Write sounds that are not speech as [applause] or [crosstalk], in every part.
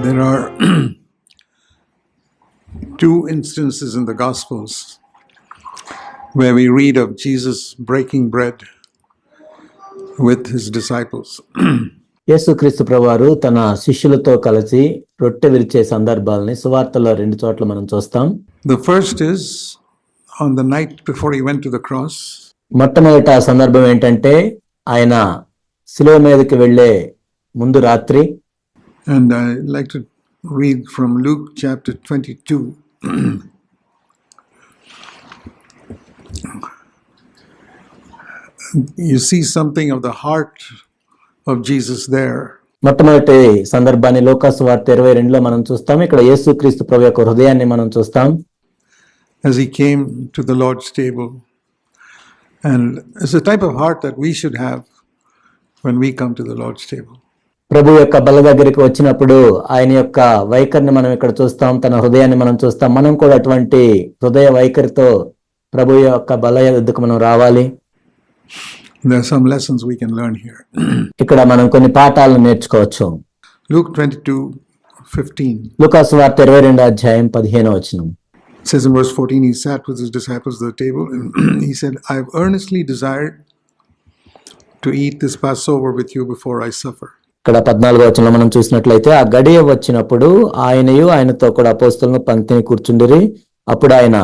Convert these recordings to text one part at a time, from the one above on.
There are two instances in the Gospels where we read of Jesus breaking bread with his disciples. యేసుక్రీస్తు ప్రభువారు తన శిష్యులతో కలిసి రొట్టె విరిచే సందర్భాలని సువార్తలో రెండు చోట్ల మనం చూస్తాం The first is on the night before he went to the cross, మొట్టమొదట సందర్భం ఏంటంటే ఆయన శిలువ మీదకి వెళ్ళే ముందు రాత్రి and I'd like to read from Luke chapter 22. [clears throat] you see something of the heart of Jesus there. మొట్టమొదటి సందర్భాన్ని లోకాసు వార్త ఇరవై రెండులో మనం చూస్తాం ఇక్కడ యేసుక్రీస్తు ప్రభు యొక్క హృదయాన్ని మనం చూస్తాం as he came to the Lord's table. And it's the type of heart that we should have when we come to the Lord's table. ప్రభు యొక్క బల దగ్గరికి వచ్చినప్పుడు ఆయన యొక్క వైఖరిని మనం ఇక్కడ చూస్తాం తన హృదయాన్ని మనం చూస్తాం. మనం కూడా అటువంటి హృదయ వైఖరితో ప్రభు యొక్క బల ఎద్దుకు మనం రావాలి. ఇక్కడ మనం కొన్ని పాఠాలను నేర్చుకోవచ్చు. లుకాసు వార్త ఇరవై రెండు అధ్యాయం పదిహేను వచ్చిన Says in verse 14, he sat with his disciples at the table and [clears throat] he said, I have earnestly desired to eat this Passover with you before I suffer. ఇక్కడ పద్నాలుగో వచనంలో మనం చూసినట్లయితే ఆ గడియ వచ్చినప్పుడు ఆయనయు ఆయనతో కూడా అపోస్తులను పంక్తిని కూర్చుండిరి అప్పుడు ఆయన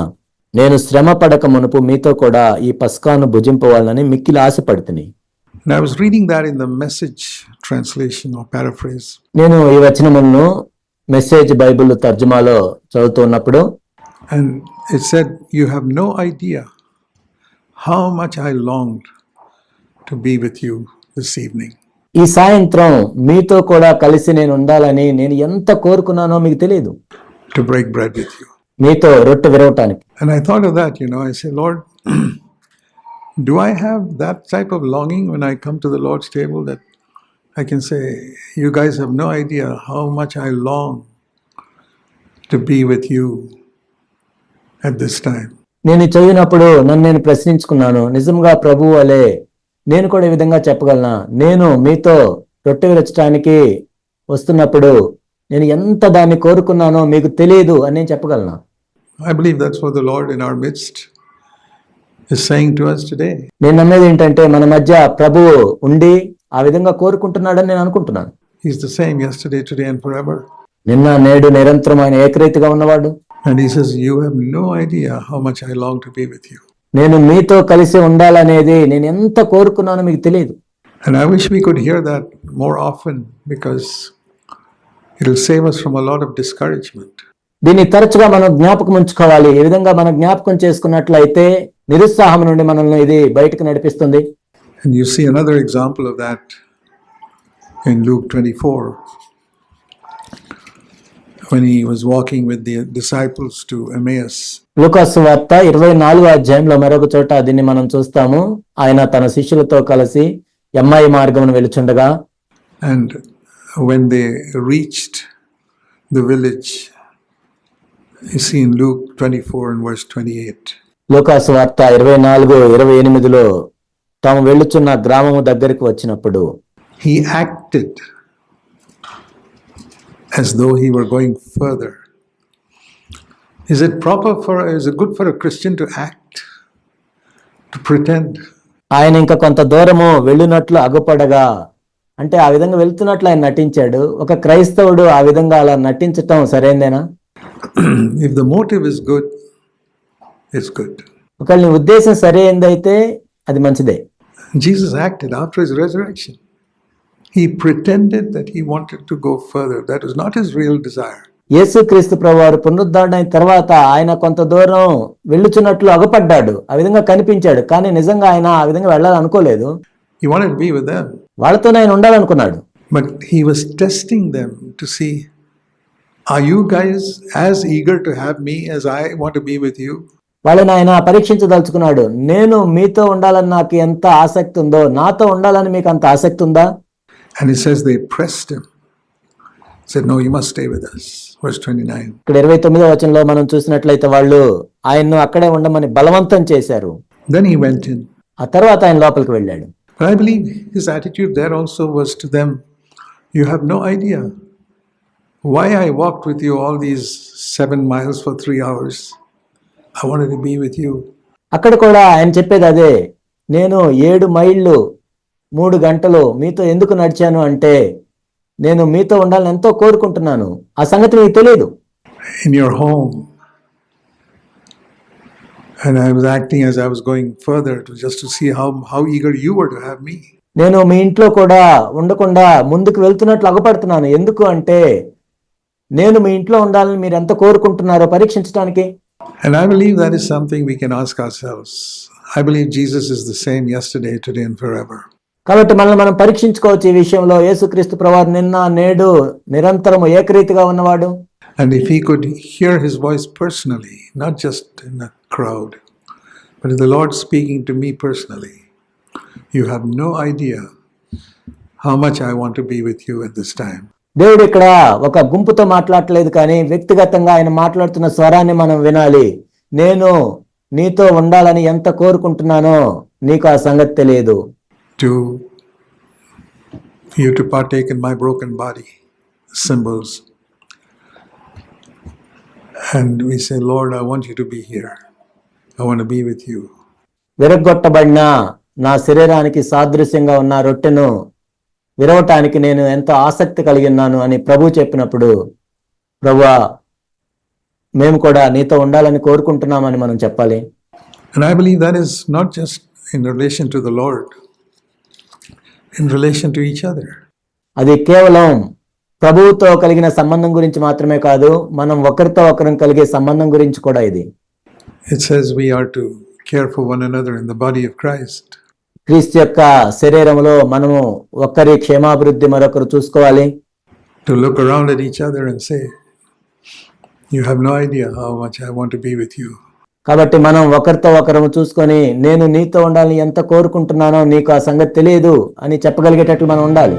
నేను శ్రమ పడక మునుపు మీతో కూడా ఈ పస్కాను భుజింపవాలని మిక్కిలి ఆశపడుతుని And I was reading that in the message translation or paraphrase. నేను ఈ వచనములను మెసేజ్ బైబిల్ తర్జుమాలో చదువుతున్నప్పుడు And it said, You have no idea how much I longed to be with you this evening. ఈ సాయంత్రం మీతో కూడా కలిసి నేను ఉండాలని నేను ఎంత కోరుకున్నానో మీకు తెలియదు To break bread with you. మీతో రొట్టె విరవటానికి And I thought of that, you know. I said, Lord, do I have that type of longing when I come to the Lord's table that I can say, You guys have no idea how much I long to be with you at this time. నేను చదివినప్పుడు నన్ను నేను ప్రశ్నించుకున్నాను నిజంగా ప్రభు వలె నేను కూడా ఈ విధంగా చెప్పగలనా? నేను మీతో రొట్టె విరచడానికి వస్తున్నప్పుడు నేను ఎంత దాన్ని కోరుకున్నానో మీకు తెలియదు అని నేను చెప్పగలనా? I believe that's for the Lord in our midst is saying to us today నేను నమ్మేది ఏంటంటే మన మధ్య ప్రభు ఉండి ఆ విధంగా కోరుకుంటున్నాడని నేను అనుకుంటున్నాను. He is the same yesterday today and forever. నిన్న నేడు నిరంతరం ఆయన ఏకరీతిగా ఉన్నవాడు. And he says you have no idea how much I long to be with you నేను మీతో కలిసి ఉండాలనేది నేను ఎంత కోరుకున్నానో మీకు తెలియదు And I wish we could hear that more often because it'll save us from a lot of discouragement. దీన్ని తరచుగా మనం జ్ఞాపకం ఉంచుకోవాలి ఈ విధంగా మనం జ్ఞాపకం చేసుకున్నట్లయితే నిరుత్సాహం నుండి మనల్ని ఇది బయటకు నడిపిస్తుంది And you see another example of that in Luke 24 when he was walking with the disciples to Emmaus. లూకాసు వార్త ఇరవై నాలుగో అధ్యాయంలో మరొక చోట దీన్ని మనం చూస్తాము ఆయన తన శిష్యులతో కలిసి ఎమ్మాయి మార్గమును వెలుచుండగా when they reached the village, you see in Luke 24 and verse 28, లూకాసు వార్త ఇరవై నాలుగు ఇరవై ఎనిమిదిలో తాము వెళ్ళుచున్న గ్రామము దగ్గరికి వచ్చినప్పుడు he acted as though he were going further. Is it proper for is it good for a Christian to act? To pretend? ఆయన ఇంకా కొంత దూరము వెళ్ళినట్లు అగుపడగా అంటే ఆ విధంగా వెళ్తున్నట్లు ఆయన నటించాడు. ఒక క్రైస్తవుడు ఆ విధంగా అలా నటించటం సరైందేనా? If the motive is good is good ఒక నీ ఉద్దేశం సరైందైతే అది మంచిదే. Jesus acted after his resurrection he pretended that he wanted to go further that is not his real desire యేసుక్రీస్తు ప్రభువారు పునరుద్ధరణ అయిన తర్వాత ఆయన కొంత దూరం వెళ్ళుచున్నట్లు అగపడ్డాడు. ఆ విధంగా కనిపించాడు. కానీ నిజంగా ఆయన ఆ విధంగా వెళ్ళాలనుకోలేదు వాళ్ళతోనే ఆయన ఉండాలనుకున్నాడు. He was testing them to see are you guys as eager to have me as I want to be with you? వాళ్ళని ఆయన పరీక్షించదలుచుకున్నాడు. నేను మీతో ఉండాలని నాకు ఎంత ఆసక్తి ఉందో నాతో ఉండాలని మీకు అంత ఆసక్తి ఉందా? And it says they pressed him. Said, No, you must stay with us. Verse 29. ఇక్కడ ఇరవై తొమ్మిదో వచనంలో మనం చూసినట్లయితే వాళ్ళు ఆయన్ను అక్కడే ఉండమని బలవంతం చేశారు Then he went in. ఆ తర్వాత ఆయన లోపలికి వెళ్ళాడు But I believe his attitude there also was to them, You have no idea why I walked with you all these seven miles for three hours. I wanted to be with you. అక్కడ కూడా ఆయన చెప్పేది అదే నేను ఏడు మైళ్ళు మూడు గంటలు మీతో ఎందుకు నడిచాను అంటే నేను మీతో ఉండాలని ఎంతో కోరుకుంటున్నాను. ఆ సంగతి నీకు తెలియదు. In your home and I acting as I going further just see how how eager you would have me నేను మీ ఇంట్లో కూడా ఉండకుండా ముందుకు వెళ్తున్నట్లు అగపడుతున్నాను. ఎందుకు అంటే నేను మీ ఇంట్లో ఉండాలని మీరు ఎంత కోరుకుంటున్నారో పరీక్షించడానికి and I believe that is something we can ask ourselves I believe Jesus is the same yesterday today and forever కాబట్టి మనల్ని మనం పరీక్షించుకోవచ్చు ఈ విషయంలో. యేసుక్రీస్తు ప్రవారు నిన్న నేడు నిరంతరము ఏకరీతిగా ఉన్నవాడు. And if he could hear his voice personally, not just in a crowd, but if the Lord speaking to me personally, you have no idea how much I want to be with you at this time. దేవుడు ఇక్కడ ఒక గుంపుతో మాట్లాడట్లేదు కానీ వ్యక్తిగతంగా ఆయన మాట్లాడుతున్న స్వరాన్ని మనం వినాలి. నేను నీతో ఉండాలని ఎంత కోరుకుంటున్నానో నీకు ఆ సంగతి తెలియదు. to you to partake in my broken body symbols and we say lord i want you to be here i want to be with you విరగొట్టబడిన నా శరీరానికి సాదృశ్యంగా ఉన్న రొట్టెను విరవటానికి నేను ఎంతో ఆసక్తి కలిగి ఉన్నాను అని ప్రభు చెప్పినప్పుడు ప్రభువా మేము కూడా నీతో ఉండాలని కోరుకుంటున్నామని మనం చెప్పాలి and i believe that is not just in relation to the lord in relation to each other అది కేవలం ప్రభువుతో కలిగిన సంబంధం గురించి మాత్రమే కాదు మనం ఒకరితో ఒకరం కలిగే సంబంధం గురించి కూడా ఇది it says we are to care for one another in the body of christ క్రీస్తు యొక్క శరీరంలో మనము ఒక్కరి క్షేమాభివృద్ధి మరొకరు చూసుకోవాలి to look around at each other and say you have no idea how much i want to be with you కాబట్టి మనం ఒకరితో ఒకరము చూసుకొని నేను నీతో ఉండాలని ఎంత కోరుకుంటున్నానో నీకు ఆ సంగతి తెలియదు అని చెప్పగలిగేటట్లు మనం ఉండాలి.